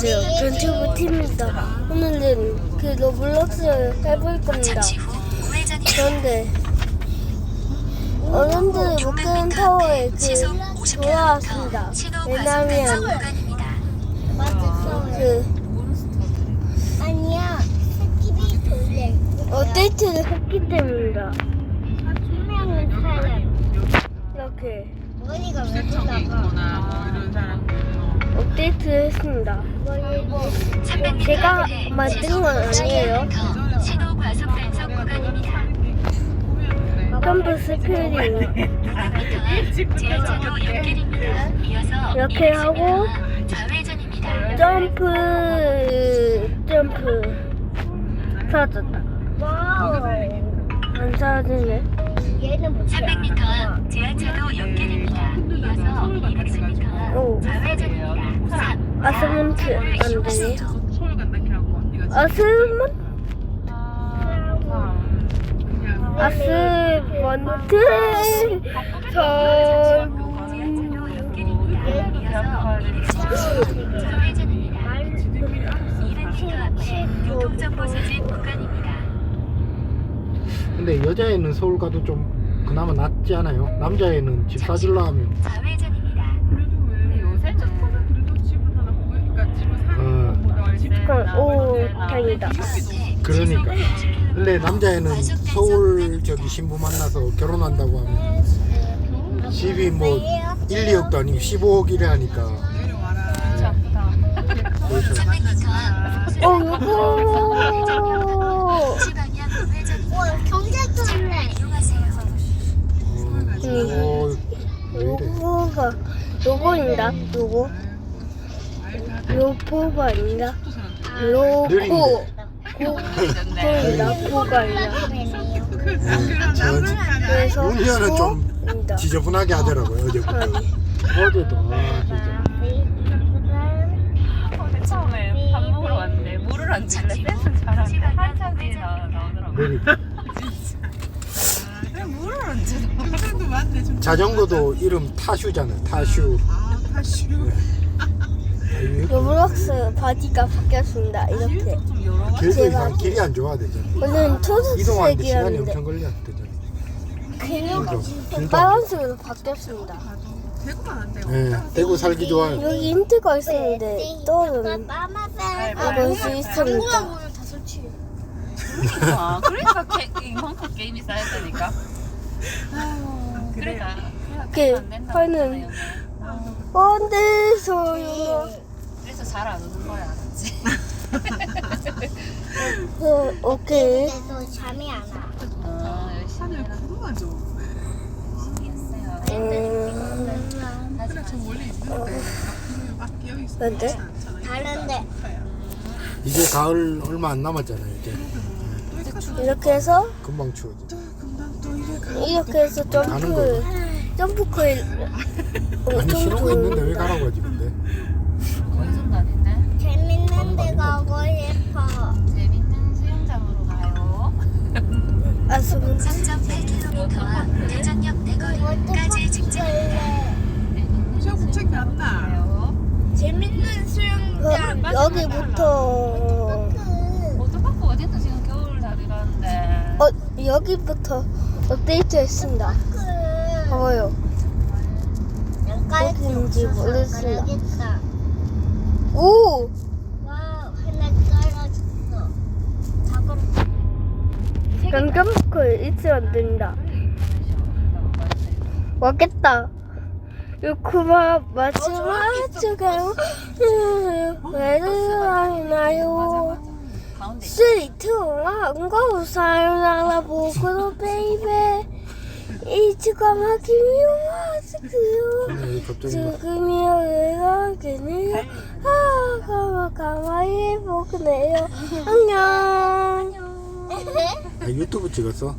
안녕하세요. 전투부 팀입니다. 오늘은 그 로블록스 해볼 겁니다. 그런데 어른들을 못 끄는 타워에 그 시속 50km 돌아왔습니다. 신호 과속 왜냐면. 그 아니야. 스킵이. 업데이트를 했기 때문입니다. 투명한 사람. 이렇게 머리가 왜 돌아가? 업데이트를 했습니다. 그리고 300m 제가 만든 건 아니에요. 50km 신호 과속 단속 구간입니다. 보면 점프 스크린 500m 앞 지하차도 옆길입니다. 이어서 이렇게 하고. 점프 점프 사라졌다. 안 사라지네. 얘는 못 300m 앞 지하차도 옆길입니다. 이어서 210m 오. 앞 좌회전입니다. 3, 아스먼트 안 되네. 서울 간다 하고 그냥 아스먼트 전 지하차도 옆길입니다. 이어서 210m 좌회전입니다. 200m 앞에 교통정보 수집 구간입니다. 근데 여자애는 서울 가도 좀 그나마 낫지 않아요? 남자애는 집 사줄라 하면. 좌회전입니다. 그래도 왜 요새는 그래도 집은 하나 구해 그러니까 집을 사는 어. 것보다 오 다행이다. 그러니까. 근데 남자애는 서울 저기 신부 만나서 결혼한다고 하면 집이 뭐 1, 2억도 아니고 15억이래 하니까. 내려와라. 그렇죠. 300m 요거입니다. 요거 요포가 아니라 요코. 아니라 저 그래서 운전은 좀. 지저분하게 하더라고요 어제부터 아니. 어제도 아 진짜. 처음에 밥 먹으러 왔는데 물을 안 줄래 댄스 잘하는데. 한참 뒤에 나, 나오더라고 느리 자전거도 이름 타슈잖아 타슈 아, 아유, 로블록스 바디가 바뀌었습니다. 이렇게 좀 여러 가지 길도 제가- 이상 길이 안 좋아 되잖아 오늘은 이동하는데 시간이 초록색이었는데 엄청 걸렸대잖아 그리고 길도 빨간색으로 바뀌었습니다. 대구만 안 되고 예, 대구 살기 좋아요 여기 힌트가 있었는데 떠오르는 마마사. 볼수 있습니다. 보면 다 설치해. 아, 그러니까 게, 이만큼 게임이 쌓였다니까. 아유, 그러니까. 그 화는 언데서요. 그래서 잘 안 오는 거야, 알았지? 어, 오케이. 근데도 잠이 안 와. 어, 열심히 하늘. 구름만 좀 했어요. 음, 그래 저 원래 있는데 구름이 막 끼어 있어 근데? 다른데. 이제 가을 얼마 안 남았잖아요 이제 이렇게 해서 금방 추워져 이렇게 해서 가는 점프. 점프 코일 아니 신호가 있는데 왜. 가라고 하지 근데 아닌데? 재밌는 데 가고 싶어. 재밌는 수영장으로 가요. 3.8km 앞 대전역 대거리까지 직진입니다. 시험 가요. 재밌는 수영장. 그럼 여기부터 워터파크 어디든 지금 겨울 다들 가는데. 어 여기부터 업데이트했습니다. 봐봐요. 어딘지 모르겠어요. 모르겠다. 오 있으면 안 된다. 왔겠다. 요쿠마 마지막 주가요. 왜 그러나요? 가운데 있어. 스위트 왕고 사요나라 보고도 베이베 마스크요 왜 갑자기 막 지금이야 내가 그네 아 가만히 보고네요 안녕 아, 유튜브 찍었어?